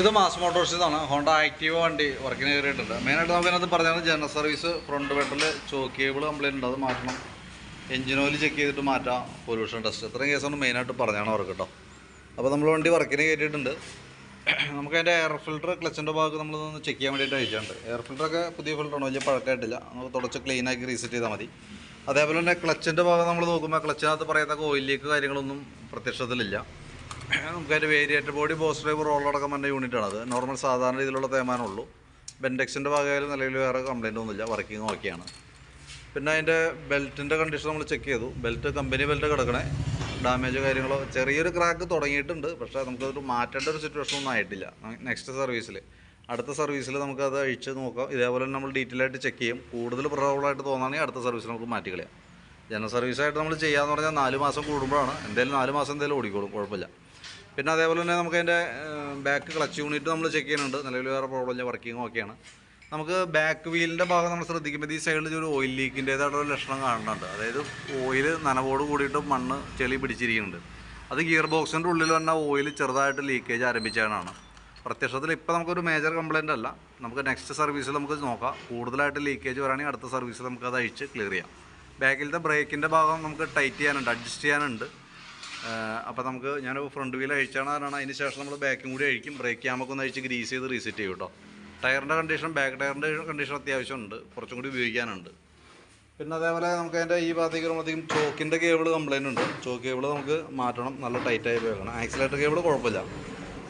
ഇത് mass മോട്ടോഴ്സിന്നാണ് Honda active വണ്ടി വർക്കിന് കയറിയിട്ടുണ്ട് മെയിനായിട്ട് നമുക്ക് അതിനകത്ത് പറഞ്ഞാൽ ജനറൽ സർവീസ് ഫ്രണ്ട് ബെറ്ററിൽ ചോക്ക് കേബിൾ കംപ്ലൈന്റ് ഉണ്ട്. അത് മാറ്റണം. എഞ്ചിൻ ഓയിൽ ചെക്ക് ചെയ്തിട്ട് മാറ്റാം. പൊല്യൂഷൻ ടെസ്റ്റ് ഇത്രയും കേസാണ് മെയിനായിട്ട് പറഞ്ഞാണ് അവർക്ക് കേട്ടോ അപ്പോൾ നമ്മൾ വണ്ടി വർക്കിന് കയറ്റിയിട്ടുണ്ട് നമുക്ക് അതിന്റെ എയർ ഫിൽറ്റർ ക്ലച്ചിന്റെ ഭാഗത്ത് നമ്മളൊന്ന് ചെക്ക് ചെയ്യാൻ വേണ്ടിയിട്ട് അയച്ചിട്ടുണ്ട്. എയർ ഫിൽറ്ററൊക്കെ പുതിയ ഫിൽറ്ററാണ് വലിയ പഴക്കമായിട്ടില്ല. നമുക്ക് തുടച്ച് ക്ലീൻ ആക്കി റീസെറ്റ് ചെയ്താൽ മതി. അതേപോലെ തന്നെ ക്ലച്ചിന്റെ ഭാഗം നമ്മൾ നോക്കുമ്പോൾ ക്ലച്ചിനകത്ത് പറയത്തക്ക ഓയിൽ ലീക്ക് കാര്യങ്ങളൊന്നും പ്രത്യക്ഷത്തിലില്ല. നമുക്ക് അതിന്റെ വേരിയേറ്റർ ബോഡി ബോസ് ഡ്രൈവർ റോളടക്കം പറഞ്ഞ യൂണിറ്റാണ് അത് നോർമൽ സാധാരണ രീതിയിലുള്ള തേമാനുള്ളൂ ബെൻഡെക്സിന്റെ ഭാഗമായാലും നിലവിൽ വേറെ കംപ്ലൈന്റ് ഒന്നുമില്ല. വർക്കിംഗ് ഓക്കെയാണ് പിന്നെ അതിന്റെ ബെൽറ്റിന്റെ കണ്ടീഷൻ നമ്മൾ ചെക്ക് ചെയ്തു. ബെൽറ്റ് കമ്പനി ബെൽറ്റ് കിടക്കണേ. ഡാമേജ് കാര്യങ്ങളോ ചെറിയൊരു ക്രാക്ക് തുടങ്ങിയിട്ടുണ്ട്. പക്ഷേ നമുക്കതൊരു മാറ്റേണ്ട ഒരു സിറ്റുവേഷൻ ഒന്നും ആയിട്ടില്ല. നെക്സ്റ്റ് സർവീസിൽ അടുത്ത സർവീസിൽ നമുക്കത് അഴിച്ച് നോക്കാം. ഇതേപോലെ നമ്മൾ ഡീറ്റെയിൽ ആയിട്ട് ചെക്ക് ചെയ്യും. കൂടുതൽ പ്രോബ്ലമായിട്ട് തോന്നുകയാണെങ്കിൽ അടുത്ത സർവീസിൽ നമുക്ക് മാറ്റി കളയാം. ജനറൽ സർവീസായിട്ട് നമ്മൾ ചെയ്യാമെന്ന് പറഞ്ഞാൽ നാല് മാസം കൂടുമ്പോഴാണ്. എന്തായാലും നാല് മാസം എന്തായാലും ഓടിക്കോളും. കുഴപ്പമില്ല. പിന്നെ അതേപോലെ തന്നെ നമുക്ക് അതിന്റെ ബാക്ക് ക്ലച്ച് യൂണിറ്റ് നമ്മൾ ചെക്ക് ചെയ്യുന്നുണ്ട്. നിലവിൽ വേറെ പ്രോബ്ലം ഇല്ല വർക്കിംഗ് ഓക്കെയാണ് നമുക്ക് ബാക്ക് വീലിന്റെ ഭാഗം നമ്മൾ ശ്രദ്ധിക്കുമ്പോൾ ഈ സൈഡിൽ ഒരു ഓയിൽ ലീക്കിന്റേതായിട്ടുള്ള ലക്ഷണം കാണുന്നുണ്ട്. അതായത് ഓയിൽ നനവോട് കൂടിയിട്ട് മണ്ണ് ചെളി പിടിച്ചിരിക്കുന്നുണ്ട്. അത് ഗിയർ ബോക്സിന്റെ ഉള്ളിൽ തന്നെ ഓയിൽ ചെറുതായിട്ട് ലീക്കേജ് ആരംഭിച്ചതാണ്. പ്രത്യക്ഷത്തിൽ ഇപ്പോൾ നമുക്കൊരു മേജർ കംപ്ലയിന്റ് അല്ല. നമുക്ക് നെക്സ്റ്റ് സർവീസിൽ നമുക്ക് നോക്കാം. കൂടുതലായിട്ട് ലീക്കേജ് വരാണെങ്കിൽ അടുത്ത സർവീസിൽ നമുക്ക് അത് അഴിച്ച് ക്ലിയർ ചെയ്യാം. ബാക്കിലത്തെ ബ്രേക്കിന്റെ ഭാഗം നമുക്ക് ടൈറ്റ് ചെയ്യാനുണ്ട് അഡ്ജസ്റ്റ് ചെയ്യാനുണ്ട്. അപ്പോൾ നമുക്ക് ഞാൻ ഫ്രണ്ട് വീൽ അഴിച്ചാണ് കാരണം അതിന് ശേഷം നമ്മൾ ബാക്കും കൂടി അഴിക്കും. ബ്രേക്ക് ക്യാമൊക്കെ ഒന്ന് അഴിച്ച് ഗ്രീസ് ചെയ്ത് റീസെറ്റ് ചെയ്യും കേട്ടോ ടയറിന്റെ കണ്ടീഷൻ ബാക്ക് ടയറിന്റെ കണ്ടീഷൻ അത്യാവശ്യമുണ്ട് കുറച്ചും കൂടി ഉപയോഗിക്കാനുണ്ട്. പിന്നെ അതേപോലെ നമുക്ക് അതിന്റെ ഈ ഭാഗത്തേക്ക് വരുമ്പോഴത്തേക്കും ചോക്കിന്റെ കേബിൾ കംപ്ലൈന്റ് ഉണ്ട്. ചോക്ക് കേബിൾ നമുക്ക് മാറ്റണം. നല്ല ടൈറ്റായി ഉപയോഗിക്കണം ആക്സിലേറ്റർ കേബിൾ കുഴപ്പമില്ല.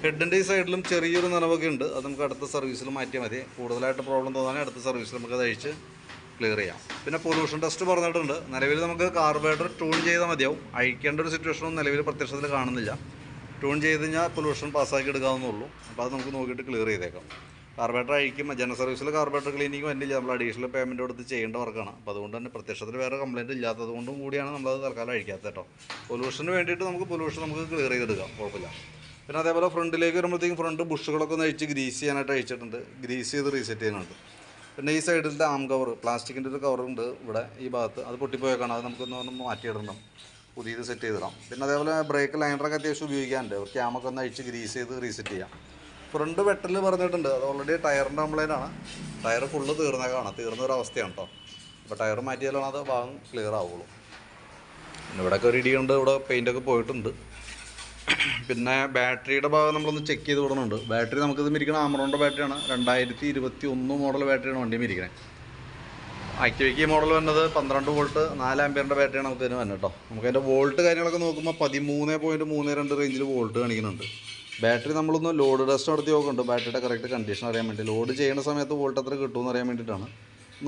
ഹെഡിന്റെ ഈ സൈഡിലും ചെറിയൊരു നനവൊക്കെ ഉണ്ട്. അത് നമുക്ക് അടുത്ത സർവീസിൽ മാറ്റിയാൽ മതി. കൂടുതലായിട്ട് പ്രോബ്ലം തോന്നാൻ അടുത്ത സർവീസിൽ നമുക്ക് അത് അഴിച്ച് ക്ലിയർ ചെയ്യാം. പിന്നെ പൊല്യൂഷൻ ടെസ്റ്റ് പറഞ്ഞിട്ടുണ്ട്. നിലവിൽ നമുക്ക് കാർബറേറ്റർ ട്യൂൺ ചെയ്താൽ മതിയാവും. അഴിക്കേണ്ട ഒരു സിറ്റുവേഷനൊന്നും നിലവിൽ പ്രത്യക്ഷത്തിൽ കാണുന്നില്ല. ട്യൂൺ ചെയ്ത് കഴിഞ്ഞാൽ പൊല്യൂഷൻ പാസ്സാക്കി എടുക്കാവുന്നുള്ളൂ അപ്പോൾ അത് നമുക്ക് നോക്കിയിട്ട് ക്ലിയർ ചെയ്തേക്കാം. കാർബറേറ്റർ അഴിക്കും ജന സർവീസിൽ കാർബറേറ്റർ ക്ലീനിങ് വന്നില്ല നമ്മൾ അഡീഷണൽ പേയ്മെന്റ് കൊടുത്ത് ചെയ്യേണ്ട വർക്കാണ്. അപ്പോൾ അതുകൊണ്ട് തന്നെ പ്രത്യക്ഷത്തിൽ വേറെ കംപ്ലയിന്റ് ഇല്ലാത്തത് കൊണ്ടും കൂടിയാണ് നമ്മളത് തൽക്കാലം അഴിക്കാത്തത് കേട്ടോ. പൊല്യൂഷന് വേണ്ടിയിട്ട് നമുക്ക് പൊല്യൂഷൻ നമുക്ക് ക്ലിയർ ചെയ്തെടുക്കാം കുഴപ്പമില്ല. പിന്നെ അതേപോലെ ഫ്രണ്ടിലേക്ക് വരുമ്പോഴത്തേക്കും ഫ്രണ്ട് ബുഷുകളൊക്കെ ഒന്ന് അഴിച്ച് ഗ്രീസ് ചെയ്യാനായിട്ട് അഴിച്ചിട്ടുണ്ട്. ഗ്രീസ് ചെയ്ത് റീസെറ്റ് ചെയ്യുന്നുണ്ട് പിന്നെ ഈ സൈഡിലത്തെ ആം കവർ പ്ലാസ്റ്റിക്കിന്റെ ഒരു കവറുണ്ട് ഇവിടെ ഈ ഭാഗത്ത്. അത് പൊട്ടിപ്പോയേക്കാണ് അത് നമുക്കൊന്ന് ഒന്ന് മാറ്റിയിടണം പുതിയത് സെറ്റ് ചെയ്തിടാം. പിന്നെ അതേപോലെ ബ്രേക്ക് ലൈനറൊക്കെ അത്യാവശ്യം ഉപയോഗിക്കാനുണ്ട്. ക്യാമൊക്കെ ഒന്ന് അഴിച്ച് ഗ്രീസ് ചെയ്ത് റീസെറ്റ് ചെയ്യാം. ഫ്രണ്ട് വെട്ടൽ പറഞ്ഞിട്ടുണ്ട്. അത് ഓൾറെഡി ടയറിന്റെ കംപ്ലൈന്റ് ആണ്. ടയർ ഫുള്ള് തീർന്നേക്കാണ് തീർന്ന ഒരു അവസ്ഥയാണ് കേട്ടോ അപ്പോൾ ടയർ മാറ്റിയാലാണ് അത് ഭാഗം ക്ലിയർ ആവുള്ളൂ. പിന്നെ ഇവിടെയൊക്കെ ഒരു ഇടിയുണ്ട്. ഇവിടെ പെയിന്റൊക്കെ പോയിട്ടുണ്ട്. പിന്നെ ബാറ്ററിയുടെ ഭാഗം നമ്മളൊന്ന് ചെക്ക് ചെയ്ത് വിടണുണ്ട്. ബാറ്ററി നമുക്കിത് മിരിക്കണ ആമറോണിന്റെ ബാറ്ററിയാണ് രണ്ടായിരത്തി ഇരുപത്തി ഒന്ന് മോഡൽ ബാറ്ററിയാണ് വണ്ടി മിരിക്കണേ. ആക്ടിവിറ്റി മോഡൽ വന്നത് പന്ത്രണ്ട് വോൾട്ട് നാല് ആംബിയറിന്റെ ബാറ്ററിയാണ് നമുക്ക് ഇതിന് വന്നത് കേട്ടോ. നമുക്ക് അതിന്റെ വോൾട്ട് കാര്യങ്ങളൊക്കെ നോക്കുമ്പോൾ പതിമൂന്ന് പോയിന്റ് മൂന്ന് രണ്ട് റേഞ്ചിൽ വോൾട്ട് കാണിക്കുന്നുണ്ട്. ബാറ്ററി നമ്മളൊന്ന് ലോഡ് ടെസ്റ്റ് നടത്തി നോക്കുന്നുണ്ട്. ബാറ്ററിയുടെ കറക്റ്റ് കണ്ടീഷൻ അറിയാൻ വേണ്ടി. ലോഡ് ചെയ്യുന്ന സമയത്ത് വോൾട്ട് എത്ര കിട്ടുമെന്ന് അറിയാൻ വേണ്ടിയിട്ടാണ്.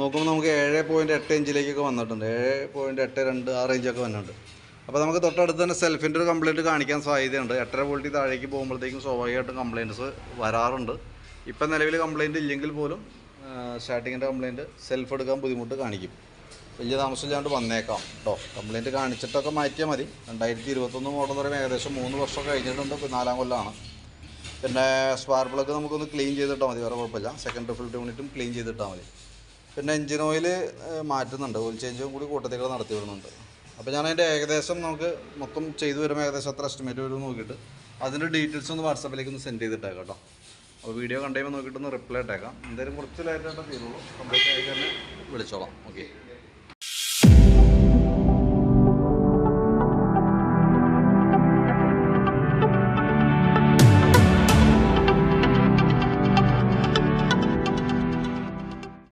നോക്കുമ്പോൾ നമുക്ക് ഏഴ് പോയിന്റ് എട്ട് ഇഞ്ചിലേക്കൊക്കെ വന്നിട്ടുണ്ട്. ഏഴ് പോയിന്റ് എട്ട് രണ്ട് ആ റേഞ്ചൊക്കെ വന്നിട്ടുണ്ട്. അപ്പോൾ നമുക്ക് തൊട്ടടുത്ത് തന്നെ സെൽഫിന്റെ ഒരു കംപ്ലയിന്റ് കാണിക്കാൻ സാധ്യതയുണ്ട്. എട്ടര വോൾട്ടിൽ താഴേക്ക് പോകുമ്പോഴത്തേക്കും സ്വാഭാവികമായിട്ടും കംപ്ലയിന്റ്സ് വരാറുണ്ട്. ഇപ്പം നിലവിൽ കംപ്ലയിന്റ് ഇല്ലെങ്കിൽ പോലും സ്റ്റാർട്ടിങ്ങിന്റെ കംപ്ലയിന്റ് സെൽഫ് എടുക്കാൻ ബുദ്ധിമുട്ട് കാണിക്കും. വലിയ താമസമില്ലാണ്ട് വന്നേക്കാം കേട്ടോ കംപ്ലയിന്റ് കാണിച്ചിട്ടൊക്കെ മാറ്റിയാൽ മതി. രണ്ടായിരത്തി ഇരുപത്തൊന്ന് മോഡൽ പറയുമ്പോൾ ഏകദേശം മൂന്ന് വർഷം കഴിഞ്ഞിട്ടുണ്ട്. നാലാം കൊല്ലമാണ് പിന്നെ സ്പാർ പ്ലഗ് നമുക്കൊന്ന് ക്ലീൻ ചെയ്തിട്ടാൽ മതി. വേറെ കുഴപ്പമില്ല. സെക്കൻഡ് ഫിൽറ്റർ യൂണിറ്റും ക്ലീൻ ചെയ്തിട്ടാൽ മതി. പിന്നെ എഞ്ചിൻ ഓയിൽ മാറ്റുന്നുണ്ട്. ഓയിൽ ചേഞ്ചും കൂടി കൂട്ടത്തേക്ക് നടത്തി വരുന്നുണ്ട് അപ്പോൾ ഞാൻ അതിന്റെ ഏകദേശം നമുക്ക് മൊത്തം ചെയ്തു വരുമ്പോൾ ഏകദേശം എത്ര എസ്റ്റിമേറ്റ് വരും നോക്കിയിട്ട് അതിന്റെ ഡീറ്റെയിൽസ് ഒന്ന് വാട്സാപ്പിലേക്ക് ഒന്ന് സെൻഡ് ചെയ്തിട്ടേക്കാം കേട്ടോ. അപ്പോൾ വീഡിയോ കണ്ടുകഴിയുമ്പോൾ നോക്കിയിട്ടൊന്ന് റിപ്ലൈ ഇട്ടേക്കാം. എന്തായാലും കുറച്ച് ലേറ്റായിട്ടേ തീരുള്ളൂ. കംപ്ലീറ്റ് ആയി തന്നെ വിളിച്ചോളാം. ഓക്കെ